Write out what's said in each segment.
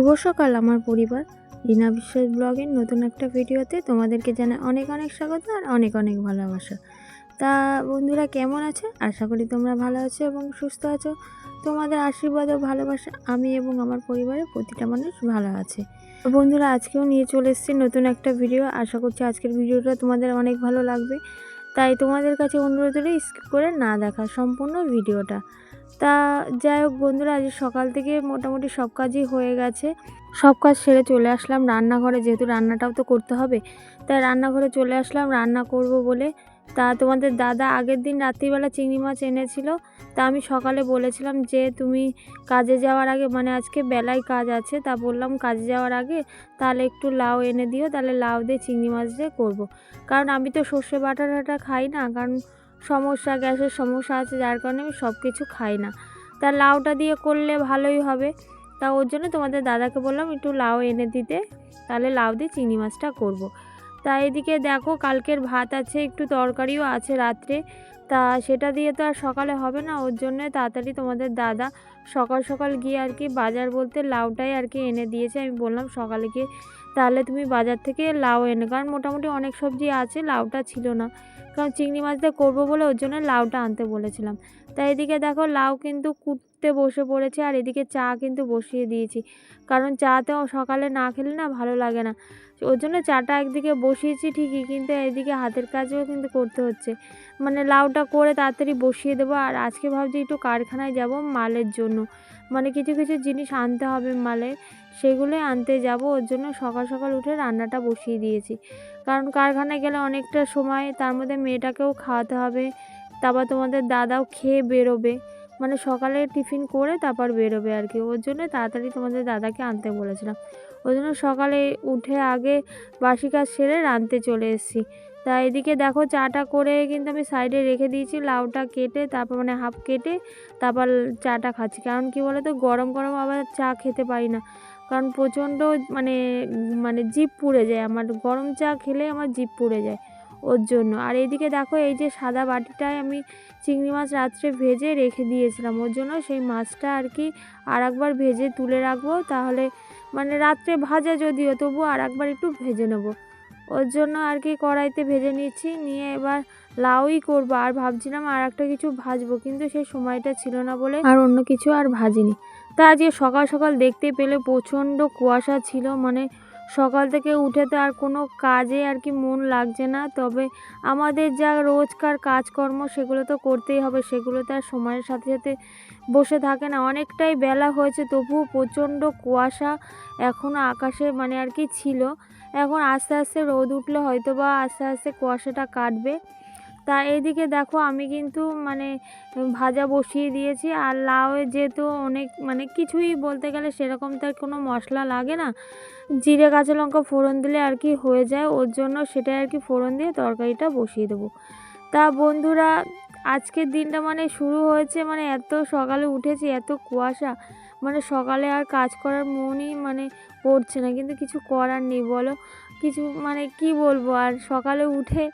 শুভ সকাল আমার পরিবার। রিনা বিশ্বাস ব্লগের নতুন একটা ভিডিওতে তোমাদেরকে জানাই অনেক অনেক স্বাগত আর অনেক অনেক ভালোবাসা। তা বন্ধুরা কেমন আছো? আশা করি তোমরা ভালো আছো এবং সুস্থ আছো। তোমাদের আশীর্বাদ ও ভালোবাসা আমি এবং আমার পরিবারের প্রতিটা মানুষ ভালো আছে। বন্ধুরা, আজকেও নিয়ে চলে এসেছি নতুন একটা ভিডিও। আশা করছি আজকের ভিডিওটা তোমাদের অনেক ভালো লাগবে। তাই তোমাদের কাছে অনুরোধ হলে স্কিপ করে না দেখা সম্পূর্ণ ভিডিওটা। তা যাই হোক বন্ধুরা, আজ সকাল থেকে মোটামুটি সব কাজই হয়ে গেছে। সব কাজ সেরে চলে আসলাম রান্নাঘরে, যেহেতু রান্নাটাও তো করতে হবে। তাই রান্নাঘরে চলে আসলাম রান্না করব বলে। তা তোমাদের দাদা আগের দিন রাত্রিবেলা চিংড়ি মাছ এনেছিল। তা আমি সকালে বলেছিলাম যে, তুমি কাজে যাওয়ার আগে মানে আজকে বেলায় কাজ আছে, তা বললাম, কাজে যাওয়ার আগে তাহলে একটু লাউ এনে দিও, তাহলে লাউ দিয়ে চিংড়ি মাছ দিয়ে করব। কারণ আমি তো সর্ষে বাটা খাই না, কারণ সমস্যা, গ্যাসের সমস্যা আছে, যার কারণে আমি সব কিছু খাই না। তা লাউটা দিয়ে করলে ভালোই হবে। তা ওর জন্য তোমাদের দাদাকে বললাম, একটু লাউ এনে দিতে, তাহলে লাউ দিয়ে চিংড়ি মাছটা করব। তা এদিকে দেখো কালকের ভাত আছে, একটু তরকারিও আছে রাত্রে। তা সেটা দিয়ে তো আর সকালে হবে না, ওর জন্য তাড়াতাড়ি তোমাদের দাদা সকাল সকাল গিয়ে আর কি বাজার বলতে লাউটাই আর কি এনে দিয়েছে। আমি বললাম, সকালে গিয়ে তাহলে তুমি বাজার থেকে লাউ এনে কারণ মোটামুটি অনেক সবজি আছে, লাউটা ছিল না। কারণ চিংড়ি মাছ দিয়ে করব বলে ওর জন্য লাউটা আনতে বলেছিলাম। তাই এদিকে দেখো লাউ কিন্তু কুটতে বসে পড়েছে আর এদিকে চা কিন্তু বসিয়ে দিয়েছি। কারণ চাতেও সকালে না খেলে না ভালো লাগে না। ওর জন্য চাটা একদিকে বসিয়েছি ঠিকই কিন্তু এদিকে হাতের কাজও কিন্তু করতে হচ্ছে। মানে লাউটা করে তাড়াতাড়ি বসিয়ে দেবো আর আজকে ভাবছি একটু কারখানায় যাব মালের জন্য। মানে কিছু কিছু জিনিস আনতে হবে মালের সেগুলোই আনতে যাব, ওর জন্য সকাল সকাল উঠে রান্নাটা বসিয়ে দিয়েছি। কারণ কারখানায় গেলে অনেকটা সময় তার মধ্যে মেয়েটাকেও খাওয়াতে হবে, তারপর তোমাদের দাদাও খেয়ে বেরোবে। মানে সকালে টিফিন করে তারপর বেরোবে আর কি। ওর জন্য তাড়াতাড়ি তোমাদের দাদাকে আনতে বলেছিলাম। ওই জন্য সকালে উঠে আগে বাসি কাজ সেরে রাঁধতে চলে এসেছি। তা এদিকে দেখো চাটা করে কিন্তু আমি সাইডে রেখে দিয়েছি, লাউটা কেটে তারপর মানে হাফ কেটে তারপর চাটা খাচ্ছি। কারণ কি বলো তো গরম গরম আবার চা খেতে পারি না। কারণ প্রচণ্ড মানে মানে জিপ পুড়ে যায়। আমার গরম চা খেলে আমার জিপ পুড়ে যায় ওর জন্য। আর এইদিকে দেখো, এই যে সাদা বাটিটায় আমি চিংড়ি মাছ রাত্রে ভেজে রেখে দিয়েছিলাম। ওর জন্য সেই মাছটা আর কি আর একবার ভেজে তুলে রাখব। তাহলে মানে রাত্রে ভাজা যদিও তবু আর একবার একটু ভেজে নেব। ওর জন্য আর কি কড়াইতে ভেজে নিচ্ছি। নিয়ে এবার লাউই করব। আর ভাবছিলাম আর একটা কিছু ভাজবো, কিন্তু সেই সময়টা ছিল না বলে আর অন্য কিছু আর ভাজিনি। তা আজকে সকাল সকাল দেখতে পেলে প্রচণ্ড কুয়াশা ছিল মানে সকাল থেকে উঠে তো আর কোনো কাজে আর কি মন লাগছে না। তবে আমাদের যা রোজকার কাজকর্ম সেগুলো তো করতেই হবে, সেগুলো তো আর সময়ের সাথে সাথে বসে থাকে না। অনেকটাই বেলা হয়েছে, তবুও প্রচণ্ড কুয়াশা এখনও আকাশে মানে আর কি ছিল। এখন আস্তে আস্তে রোদ উঠলে হয়তো বা আস্তে আস্তে কুয়াশাটা কাটবে। তা এইদিকে দেখো আমি কিন্তু মানে ভাজা বসিয়ে দিয়েছি আর লাউয়ে যেহেতু অনেক মানে কিছুই বলতে গেলে সেরকম তার কোনো মশলা লাগে না। জিরে, কাঁচা লঙ্কা ফোড়ন দিলে আর কি হয়ে যায়, ওর জন্য সেটাই আর কি ফোড়ন দিয়ে তরকারিটা বসিয়ে দেবো। তা বন্ধুরা, আজকের দিনটা মানে শুরু হয়েছে মানে এত সকালে উঠেছি, এত কুয়াশা মানে সকালে আর কাজ করার মনই মানে পড়ছে না, কিন্তু কিছু করার নেই, বলো। কিছু মানে কি বলব, আর সকালে উঠে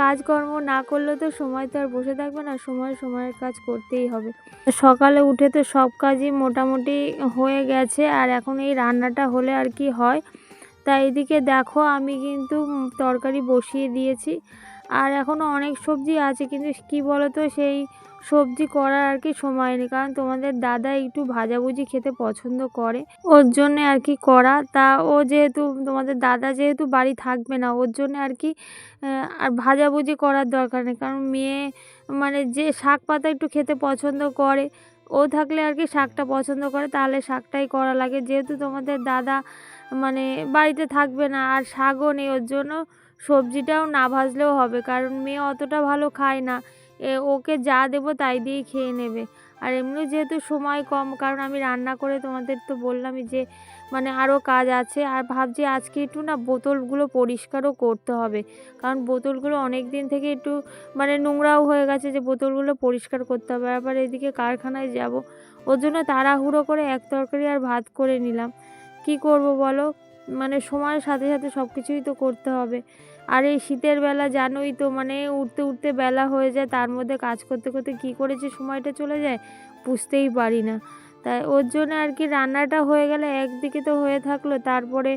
কাজকর্ম না করলে তো সময় তো আর বসে থাকবে না, সময় সময়ের কাজ করতেই হবে। সকালে উঠে তো সব কাজই মোটামুটি হয়ে গেছে, আর এখন এই রান্নাটা হলে আর কি হয়? তা এদিকে দেখো আমি কিন্তু তরকারি বসিয়ে দিয়েছি। আর এখনও অনেক সবজি আছে, কিন্তু কি বলো তো সেই সবজি করার আর কি সময় নেই। কারণ তোমাদের দাদা একটু ভাজাভুজি খেতে পছন্দ করে। ওর জন্য আর কি করা। তা ও যেহেতু, তোমাদের দাদা যেহেতু বাড়ি থাকবে না, ওর জন্য আর কি আর ভাজাভুজি করার দরকার নেই। কারণ মেয়ে মানে যে শাক পাতা একটু খেতে পছন্দ করে, ও থাকলে আর কি শাকটা পছন্দ করে, তাহলে শাকটাই করা লাগে। যেহেতু তোমাদের দাদা মানে বাড়িতে থাকবে না আর শাকও নেই, ওর জন্য সবজিটাও না ভাজলেও হবে। কারণ মেয়ে অতটা ভালো খায় না। এ, ওকে যা দেবো তাই দিয়েই খেয়ে নেবে। আর এমনি যেহেতু সময় কম, কারণ আমি রান্না করে তোমাদের তো বললামই যে মানে আরও কাজ আছে। আর ভাবছি আজকে একটু না বোতলগুলো পরিষ্কারও করতে হবে। কারণ বোতলগুলো অনেক দিন থেকে একটু মানে নোংরাও হয়ে গেছে যে বোতলগুলো পরিষ্কার করতে হবে। আবার এদিকে কারখানায় যাব। ওর জন্য তাড়াহুড়ো করে এক তরকারি আর ভাত করে নিলাম। কি করব বলো? মানে সময়ের সাথে সাথে সব কিছুই তো করতে হবে। আর এই শীতের বেলা জানোই তো মানে উঠতে উঠতে বেলা হয়ে যায়, তার মধ্যে কাজ করতে করতে কি করেছে সময়টা চলে যায় বুঝতেই পারি না। তাই ওর জন্য আর কি রান্নাটা হয়ে গেলে একদিকে তো হয়ে থাকল, তারপরে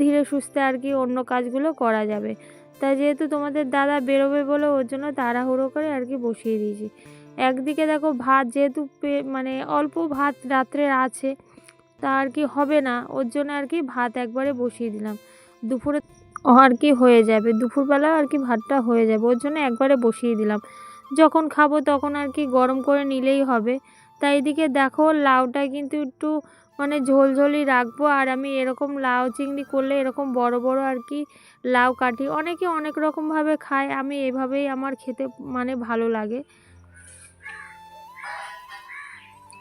ধীরে সুস্থে আর কি অন্য কাজগুলো করা যাবে। তাই যেহেতু তোমাদের দাদা বেরোবে বলে ওর জন্য তাড়াহুড়ো করে আর কি বসিয়ে দিয়েছি। একদিকে দেখো ভাত, যেহেতু মানে অল্প ভাত রাত্রের আছে তা আর কি হবে না। ওর জন্য আর কি ভাত একবারে বসিয়ে দিলাম। দুপুরে আর কি হয়ে যাবে। দুপুরবেলা আর কি ভাতটা হয়ে যাবে। ওর জন্য একবারে বসিয়ে দিলাম। যখন খাব তখন আর কি গরম করে নিলেই হবে। তাই এদিকে দেখো লাউটা কিন্তু একটু মানে ঝোলঝোলই রাখব। আর আমি এরকম লাউ চিংড়ি করলে এরকম বড় বড় আর কি লাউ কাটি। অনেকে অনেক রকমভাবে খায়। আমি এভাবেই আমার খেতে মানে ভালো লাগে।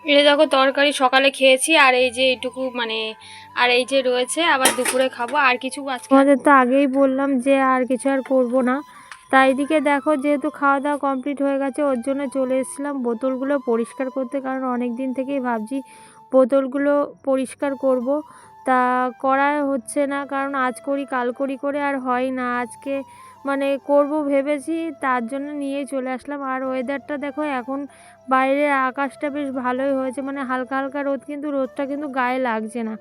এটা দেখো তরকারি সকালে খেয়েছি, আর এই যে এইটুকু মানে আর এই যে রয়েছে, আবার দুপুরে খাব, আর কিছু আমাদের তো আগেই বললাম যে আর কিছু আর করব না। তাই এদিকে দেখো যেহেতু খাওয়া দাওয়া কমপ্লিট হয়ে গেছে, ওর জন্য চলে এসেছিলাম বোতলগুলো পরিষ্কার করতে, কারণ অনেক দিন থেকেই ভাবছি বোতলগুলো পরিষ্কার করব। তা করা হচ্ছে না, কারণ আজ করি, কাল করি করে আর হয় না। আজকে মানে করব ভেবেছি, তার জন্য নিয়ে চলে আসলাম। আর ওয়েদারটা দেখো, এখন বাইরের আকাশটা বেশ ভালোই হয়েছে। মানে হালকা হালকা রোদ, কিন্তু রোদটা কিন্তু গায়ে লাগছে না।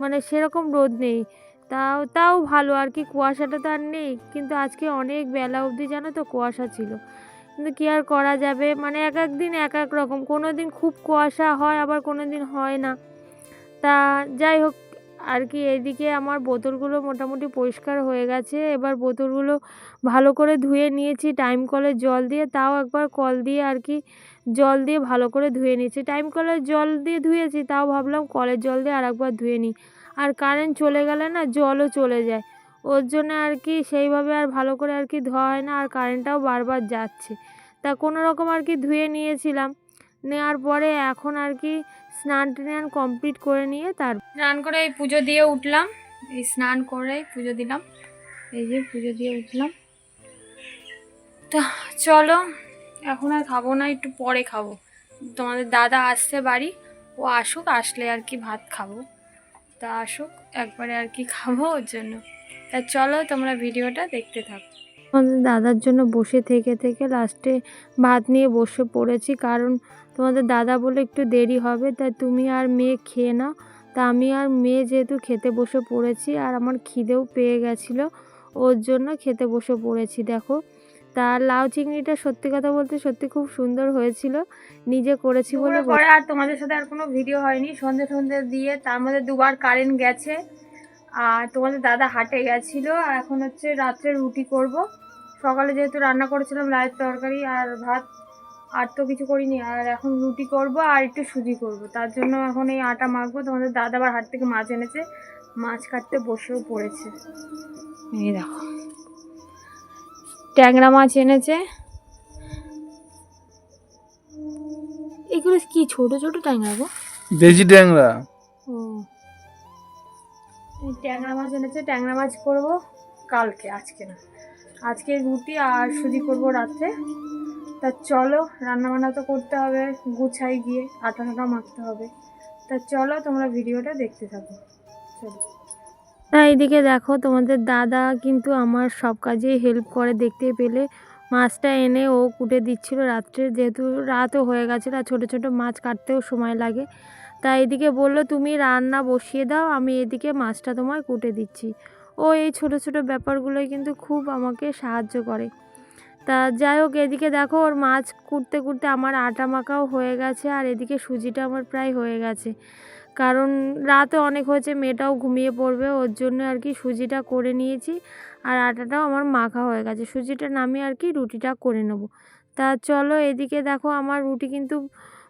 মানে সেরকম রোদ নেই। তাও তাও ভালো, আর কি কুয়াশাটা তো আর নেই। কিন্তু আজকে অনেক বেলা অবধি, জানো তো, কুয়াশা ছিল। কিন্তু কী আর করা যাবে? মানে এক এক দিন এক এক রকম। কোনো দিন খুব কুয়াশা হয়, আবার কোনো দিন হয় না। তা যাই হোক আর কি এইদিকে আমার বোতলগুলো মোটামুটি পরিষ্কার হয়ে গেছে। এবার বোতলগুলো ভালো করে ধুয়ে নিয়েছি, টাইম কলের জল দিয়ে। তাও একবার কল দিয়ে আর কি জল দিয়ে ভালো করে ধুয়ে নিয়েছি। টাইম কলের জল দিয়ে ধুয়েছি, তাও ভাবলাম কলের জল দিয়ে আর একবার ধুয়ে নিই। আর কারেন্ট চলে গেলে না জলও চলে যায়। ওর জন্য আর কি সেইভাবে আর ভালো করে আর কি ধোয়া হয় না, আর কারেন্টটাও বারবার যাচ্ছে। তা কোনো রকম আর কি ধুয়ে নিয়েছিলাম। নেওয়ার পরে এখন আর কি স্নান টান কমপ্লিট করে নিয়ে তার স্নান করে এই পুজো দিয়ে উঠলাম। এই স্নান করে পুজো দিলাম। এই যে পুজো দিয়ে উঠলাম। তা চলো, এখন আর খাব না, একটু পরে খাব। তোমাদের দাদা আসছে বাড়ি, ও আসুক, আসলে আর কি ভাত খাব। তা আসুক, একবারে আর কি খাব ওর জন্য। তা চলো, তোমরা ভিডিওটা দেখতে থাকো। দাদার জন্য বসে থেকে থেকে লাস্টে ভাত নিয়ে বসে পড়েছি। কারণ তোমাদের দাদা বলে একটু দেরি হবে, তাই তুমি আর মেয়ে খেয়ে নাও। তা আমি আর মেয়ে যেহেতু খেতে বসে পড়েছি, আর আমার খিদেও পেয়ে গেছিল, ওর জন্য খেতে বসে পড়েছি। দেখো, তা লাউ চিংড়িটা সত্যি কথা বলতে সত্যি খুব সুন্দর হয়েছিল, নিজে করেছি বলে পরে আর তোমাদের সাথে আর কোনো ভিডিও হয়নি। সন্ধে সন্ধে দিয়ে তার মধ্যে দুবার কারেন্ট গেছে। আর তোমাদের দাদা হাটে গেছিল আর এখন হচ্ছে রাত্রে রুটি করব। সকালে যেহেতু রান্না করেছিলাম লাইয়ের তরকারি আর ভাত আর তো কিছু করিনি। আর এখন রুটি করব আর একটু সুজি করব। তার জন্য এখন এই আটা মাখবো। তোমাদের দাদা আবার হাট থেকে মাছ এনেছে মাছ কাটতে বসেও পড়েছে। এই দেখো। ট্যাংরা মাছ এনেছে। এগুলো কি ছোট ছোট ট্যাংরা গো? দেশি ট্যাংরা। ও। ট্যাংরা মাছ এনেছে, ট্যাংরা মাছ করব কালকে, আজকে না। আজকে রুটি আর সুজি করব রাত্রে। তা চলো রান্না বান্না তো করতে হবে, গুছাই গিয়ে আটা টাটা মাখতে হবে। তা চলো, তোমরা ভিডিওটা দেখতে থাকো। চলো। তা এইদিকে দেখো, তোমাদের দাদা কিন্তু আমার সব কাজেই হেল্প করে, দেখতে পেলে। মাছটা এনে ও কুটে দিচ্ছিল রাত্রে, যেহেতু রাতও হয়ে গেছিল আর ছোটো ছোটো মাছ কাটতেও সময় লাগে। তা এদিকে বলল, তুমি রান্না বসিয়ে দাও, আমি এদিকে মাছটা তোমায় কুটে দিচ্ছি। ও এই ছোটো ছোটো ব্যাপারগুলোই কিন্তু খুব আমাকে সাহায্য করে। তা যাই হোক, এদিকে দেখো, ওর মাছ কুটতে কুটতে আমার আটা মাখাও হয়ে গেছে, আর এদিকে সুজিটা আমার প্রায় হয়ে গেছে। কারণ রাতে অনেক হয়েছে, মেয়েটাও ঘুমিয়ে পড়বে, ওর জন্য আর কি সুজিটা করে নিয়েছি, আর আটাটাও আমার মাখা হয়ে গেছে। সুজিটা নামিয়ে আর কি রুটিটা করে নেব। তা চলো, এদিকে দেখো, আমার রুটি কিন্তু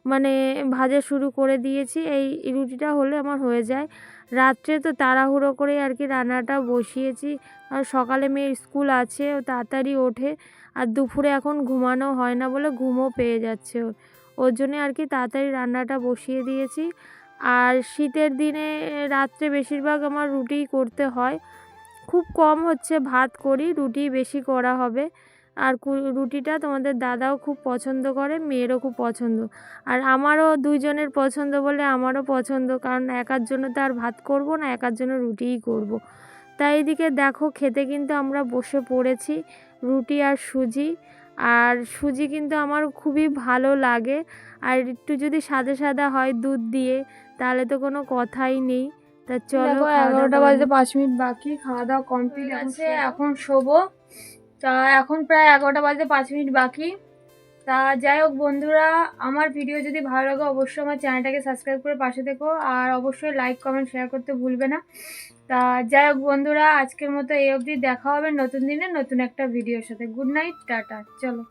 মানে ভাজা শুরু করে দিয়েছি। এই রুটিটা হলে আমার হয়ে যায়। রাত্রে তো তাড়াহুড়ো করে আর কি রান্নাটা বসিয়েছি। আর সকালে মেয়ের স্কুল আছে, ও তাড়াতাড়ি ওঠে। আর দুপুরে এখন ঘুমানো হয় না বলে ঘুমও পেয়ে যাচ্ছে ওর। ওর জন্যে আর কি তাড়াতাড়ি রান্নাটা বসিয়ে দিয়েছি। আর শীতের দিনে রাত্রে বেশিরভাগ আমার রুটিই করতে হয়। খুব কম হচ্ছে ভাত করি, রুটি বেশি করা হবে। আর রুটিটা তোমাদের দাদাও খুব পছন্দ করে মেয়েরও খুব পছন্দ। আর আমারও দুইজনের পছন্দ বলে আমারও পছন্দ কারণ একার জন্য তো আর ভাত করব না একার জন্য রুটিই করব। তাই এদিকে দেখো খেতে কিন্তু আমরা বসে পড়েছি রুটি আর সুজি। আর সুজি কিন্তু আমার খুবই ভালো লাগে। আর একটু যদি সাদা সাদা হয় দুধ দিয়ে তাহলে তো কোনো কথাই নেই। তা চলো এগারোটা বাজে পাঁচ মিনিট বাকি খাওয়া দাওয়া কমপ্লিট আছে এখন শোবো। তা এখন প্রায় এগারোটা বাজতে পাঁচ মিনিট বাকি। তা যাই হোক বন্ধুরা, আমার ভিডিও যদি ভালো লাগে অবশ্যই আমার চ্যানেলটাকে সাবস্ক্রাইব করে পাশে দেখো আর অবশ্যই লাইক কমেন্ট শেয়ার করতে ভুলবে না। তা যাই হোক বন্ধুরা, আজকের মতো এই অবধি দেখা হবে নতুন দিনে নতুন একটা ভিডিওর সাথে। Good night tata. চলো।